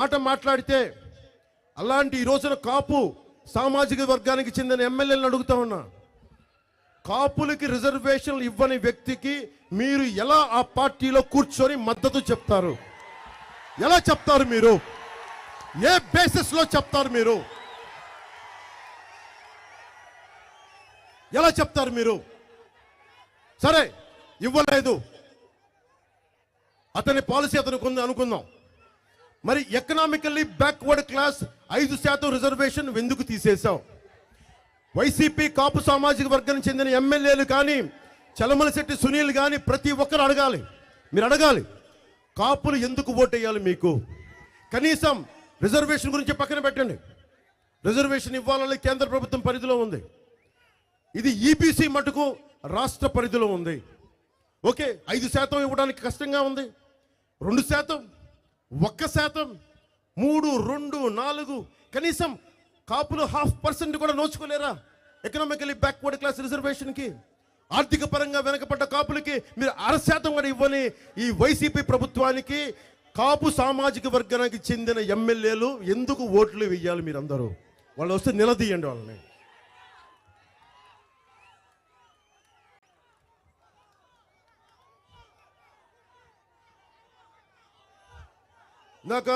మాట మాట్లాడితే అలాంటి ఈ రోజున కాపు సామాజిక వర్గానికి చెందిన ఎమ్మెల్యేలను అడుగుతా ఉన్నా. కాపులకి రిజర్వేషన్లు ఇవ్వని వ్యక్తికి మీరు ఎలా ఆ పార్టీలో కూర్చొని మద్దతు చెప్తారు? ఎలా చెప్తారు మీరు? ఏ బేసిస్లో చెప్తారు మీరు? ఎలా చెప్తారు మీరు? సరే ఇవ్వలేదు. అతని పాలసీ అతనికి ఉంది అనుకుందాం. మరి ఎకనామికల్లీ బ్యాక్వర్డ్ క్లాస్ ఐదు శాతం రిజర్వేషన్ ఎందుకు తీసేశాం వైసీపీ కాపు సామాజిక వర్గానికి చెందిన ఎమ్మెల్యేలు కానీ చలమలశెట్టి సునీల్ కానీ ప్రతి ఒక్కరు అడగాలి. మీరు అడగాలి కాపులు ఎందుకు ఓటేయాలి మీకు? కనీసం రిజర్వేషన్ గురించి పక్కన పెట్టండి. రిజర్వేషన్ ఇవ్వాలని కేంద్ర ప్రభుత్వం పరిధిలో ఉంది. ఇది ఈబీసీ మటుకు రాష్ట్ర పరిధిలో ఉంది. ఓకే ఐదు శాతం ఇవ్వడానికి కష్టంగా ఉంది. రెండు శాతం ఒక్క శాతం మూడు రెండు నాలుగు కనీసం కాపులు హాఫ్ పర్సెంట్ కూడా నోచుకోలేరా? ఎకనామికలీ బ్యాక్వర్డ్ క్లాస్ రిజర్వేషన్కి ఆర్థిక పరంగా వెనకబడ్డ కాపులకి మీరు అర శాతం కూడా ఇవ్వని ఈ వైసీపీ ప్రభుత్వానికి కాపు సామాజిక వర్గానికి చెందిన ఎమ్మెల్యేలు ఎందుకు ఓట్లు వెయ్యాలి మీరందరూ? వాళ్ళు వస్తే నిలదీయండి వాళ్ళని. ఇందాక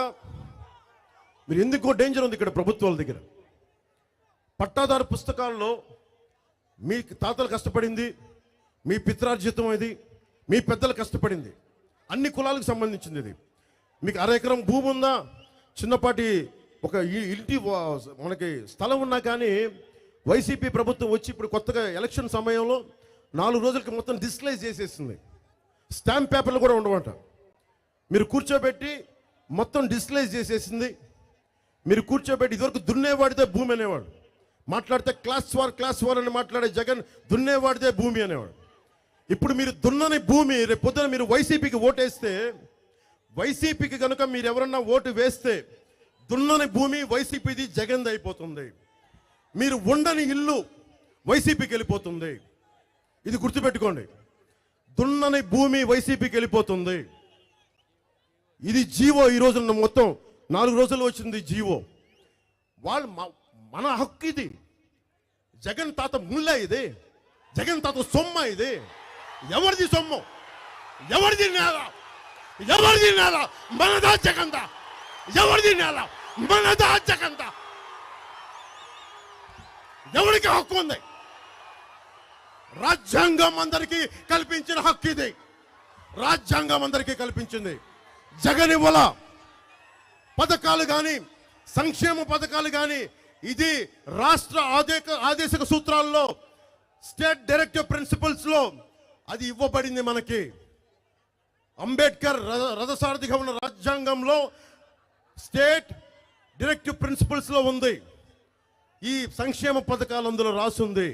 మీరు ఎందుకో డేంజర్ ఉంది ఇక్కడ ప్రభుత్వాల దగ్గర. పట్టాదారు పుస్తకాల్లో మీ తాతలు కష్టపడింది మీ పిత్రార్జితం ఇది మీ పెద్దలు కష్టపడింది. అన్ని కులాలకు సంబంధించింది ఇది. మీకు అర ఎకరం భూమి ఉందా? చిన్నపాటి ఒక ఇంటి వా- మనకి స్థలం ఉన్నా కానీ వైసీపీ ప్రభుత్వం వచ్చి ఇప్పుడు కొత్తగా ఎలక్షన్ సమయంలో నాలుగు రోజులకి మొత్తం డిస్ప్లేస్ చేసేసింది. స్టాంప్ పేపర్లు కూడా ఉండవంట. మీరు కూర్చోబెట్టి మొత్తం డిస్ప్లేస్ చేసేసింది. మీరు కూర్చోబెట్టి ఇదివరకు దున్నేవాడితే భూమి అనేవాడు. మాట్లాడితే క్లాస్ వార్ క్లాస్ వార్ అని మాట్లాడే జగన్ దున్నేవాడితే భూమి అనేవాడు. ఇప్పుడు మీరు దున్నని భూమి రేపు పొద్దున మీరు వైసీపీకి ఓటేస్తే వైసీపీకి కనుక మీరు ఎవరన్నా ఓటు వేస్తే దున్నని భూమి వైసీపీది జగన్ది అయిపోతుంది. మీరు ఉండని ఇల్లు వైసీపీకి వెళ్ళిపోతుంది. ఇది గుర్తుపెట్టుకోండి. దున్నని భూమి వైసీపీకి వెళ్ళిపోతుంది. ఇది జీవో ఈ రోజున మొత్తం నాలుగు రోజులు వచ్చింది జీవో. వాళ్ళు మన హక్కు ఇది. జగన్ తాత ముళ్ళ ఇది. జగన్ తాత సొమ్మ ఇది. ఎవరిది సొమ్ము? ఎవరిది నేల? ఎవరిది నేల? మనదా జగందా? ఎవరిది నేల? మనదా జగందా? ఎవరికి హక్కు ఉంది? రాజ్యాంగం అందరికీ కల్పించిన హక్కు ఇది. రాజ్యాంగం అందరికీ కల్పించింది. జగన్ ఇవ్వల పథకాలు కానీ సంక్షేమ పథకాలు కానీ ఇది రాష్ట్ర ఆదేక ఆదేశక సూత్రాల్లో స్టేట్ డైరెక్టివ్ ప్రిన్సిపల్స్లో అది ఇవ్వబడింది మనకి. అంబేద్కర్ రథసారథిగా ఉన్న రాజ్యాంగంలో స్టేట్ డైరెక్టివ్ ప్రిన్సిపల్స్లో ఉంది. ఈ సంక్షేమ పథకాలు అందులో రాసుంది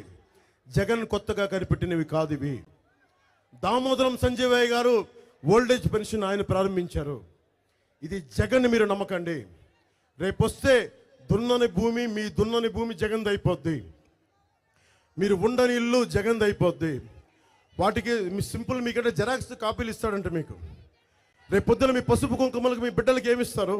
జగన్ కొత్తగా కనిపెట్టినవి కాదు ఇవి. దామోదరం సంజయ్ గారు ఓల్డేజ్ పెన్షన్ ఆయన ప్రారంభించారు. ఇది జగన్ మీరు నమ్మకండి రేపు వస్తే దున్నని భూమి మీ దున్నని భూమి జగన్ అయిపోద్ది. మీరు ఉండని ఇల్లు జగన్ అయిపోద్ది. వాటికి మీ సింపుల్ మీకంటే జెరాక్స్ కాపీలు ఇస్తాడంట మీకు. రేపు పొద్దున మీ పసుపు కుంకుమలకు మీ బిడ్డలకి ఏమిస్తారు?